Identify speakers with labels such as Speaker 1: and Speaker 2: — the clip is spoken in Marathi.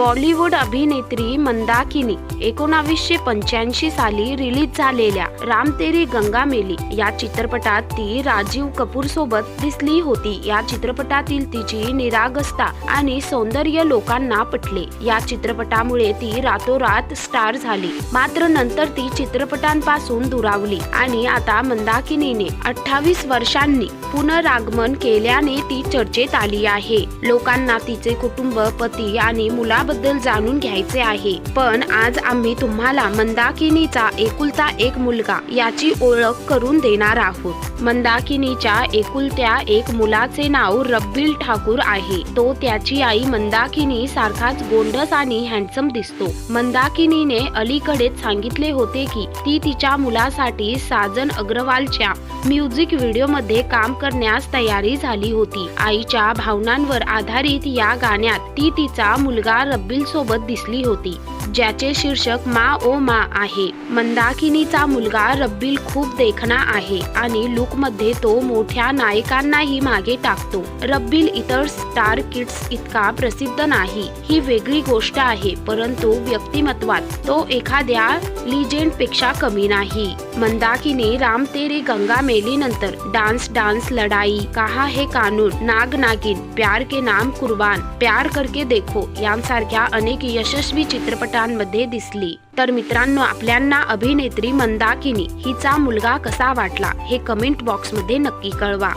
Speaker 1: बॉलिवूड अभिनेत्री मंदाकिनी एकोणावीसशे पंच्याऐंशी साली रिलीज झालेल्या राम तेरी गंगा मेली या चित्रपटात ती राजीव कपूर सोबत दिसली होती. या चित्रपटातील तिची निरागसता आणि सौंदर्य लोकांना पटले. या चित्रपटामुळे ती रातोरात स्टार झाली. मात्र नंतर ती चित्रपटांपासून दुरावली आणि आता मंदाकिनीने अठ्ठावीस वर्षांनी पुनरागमन केल्याने ती चर्चेत आली आहे. लोकांना तिचे कुटुंब पती आणि मुलाबद्दल जाणून घ्यायचे आहे. पण आज आम्ही तुम्हाला मंदाकिनीचा एकुलता एक मुलगा याची ओळख करून देणार आहोत. मंदाकिनीच्या एकुलत्या एक मुलाचे नाव रब्बील ठाकूर आहे. तो त्याची आई मंदाकिनी सारखाच गोंडस आणि हँडसम दिसतो. मंदाकिनीने अलीकडेच सांगितले होते की ती तिच्या मुलासाठी साजन अग्रवालच्या म्युझिक व्हिडिओमध्ये काम करण्यास तयारी झाली होती. आईच्या भावनांवर आधारित या गाण्यात ती तिचा मुलगा रब्बील सोबत दिसली होती. ज्याचे शीर्षक मा ओ मा आहे. मंदाकिनीचा मुलगा रब्बील खूप देखणा आहे आणि लुकमध्ये तो मोठ्या नायकांनाही मागे टाकतो. रब्बील इतर स्टार किड्स इतका प्रसिद्ध नाही. ही वेगळी गोष्ट आहे परंतु व्यक्तिमत्वात तो एखाद्या लिजेंडपेक्षा कमी नाही. मंदाकिनी राम तेरी गंगा मेली नंतर डान्स डान्स लढाई कहा हे कानून नाग नागिन प्यार के नाम कुर्बान प्यार करके देखो यांसारख्या अनेक यशस्वी चित्रपट चित्रपटांमध्ये दिसली. तर मित्रांनो आपल्यांना अभिनेत्री मंदाकिनी हिचा मुलगा कसा वाटला हे कमेंट बॉक्समध्ये नक्की कळवा.